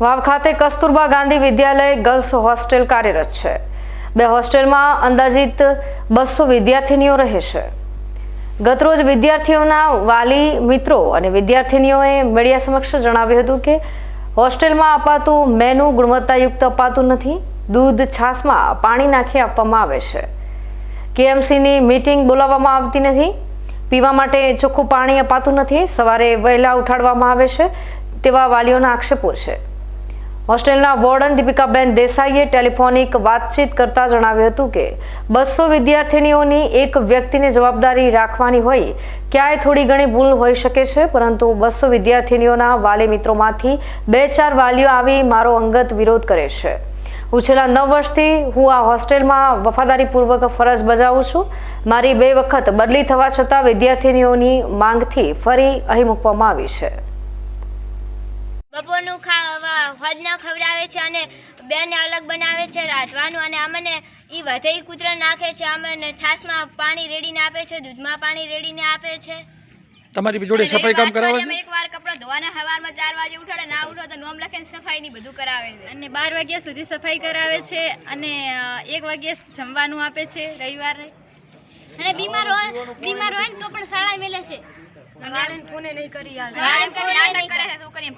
વાવ ખાતે Kasturba Gandhi Vidyalaya girls hostel કાર્યરત છે. બે હોસ્ટેલમાં અંદાજિત બસો વિદ્યાર્થીનીઓ રહે છે. ગતરોજ વિદ્યાર્થીઓના વાલી મિત્રો અને વિદ્યાર્થીનીઓએ મીડિયા સમક્ષ જણાવ્યું હતું કે, હોસ્ટેલમાં અપાતું મેનુ ગુણવત્તાયુક્ત અપાતું નથી, દૂધ છાશમાં પાણી નાખી આપવામાં આવે છે. કેએમસીની મીટિંગ બોલાવવામાં આવતી નથી, પીવા માટે ચોખ્ખું પાણી અપાતું નથી, સવારે વહેલા ઉઠાડવામાં આવે છે તેવા વાલીઓના આક્ષેપો છે. હોસ્ટેલના વોર્ડન દીપિકાબેન દેસાઈએ ટેલિફોનિક વાતચીત કરતા જણાવ્યું હતું કે, બસો વિદ્યાર્થીનીઓની એક વ્યક્તિને જવાબદારી રાખવાની હોય, ક્યાંય થોડી ઘણી ભૂલ હોઈ શકે છે, પરંતુ બસો વિદ્યાર્થીનીઓના વાલી મિત્રોમાંથી બે ચાર વાલીઓ આવી મારો અંગત વિરોધ કરે છે. હું છેલ્લા નવ વર્ષથી હું આ હોસ્ટેલમાં વફાદારીપૂર્વક ફરજ બજાવું છું. મારી બે વખત બદલી થવા છતાં વિદ્યાર્થીનીઓની માંગથી ફરી અહીં મૂકવામાં આવી છે. બપોરનું ખા હોજના ખવડાવે છે અને બેને અલગ બનાવે છે રાંધવાનું અને અમને એ વધે કૂતરા નાખે છે. અમને છાશમાં પાણી રેડીને આપે છે દૂધમાં પાણી રેડીને આપે છે. તમારી જોડે સફાઈ કામ કરાવે છે? એક વાર કપડો ધોવાના હવારમાં ચાર વાગે ઉઠાડે ના ઉઠો તો નોમ લખીને સફાઈ ની બધું કરાવે છે. અને બાર વાગ્યા સુધી સફાઈ કરાવે છે અને અ, એક વાગ્યે જમવાનું આપે છે રવિવારે. અને બીમાર હોય બીમાર હોય ને તો પણ શાળાએ મેલે છે. ફોને નહીં કરી નાટક કરે છે તો કરીએ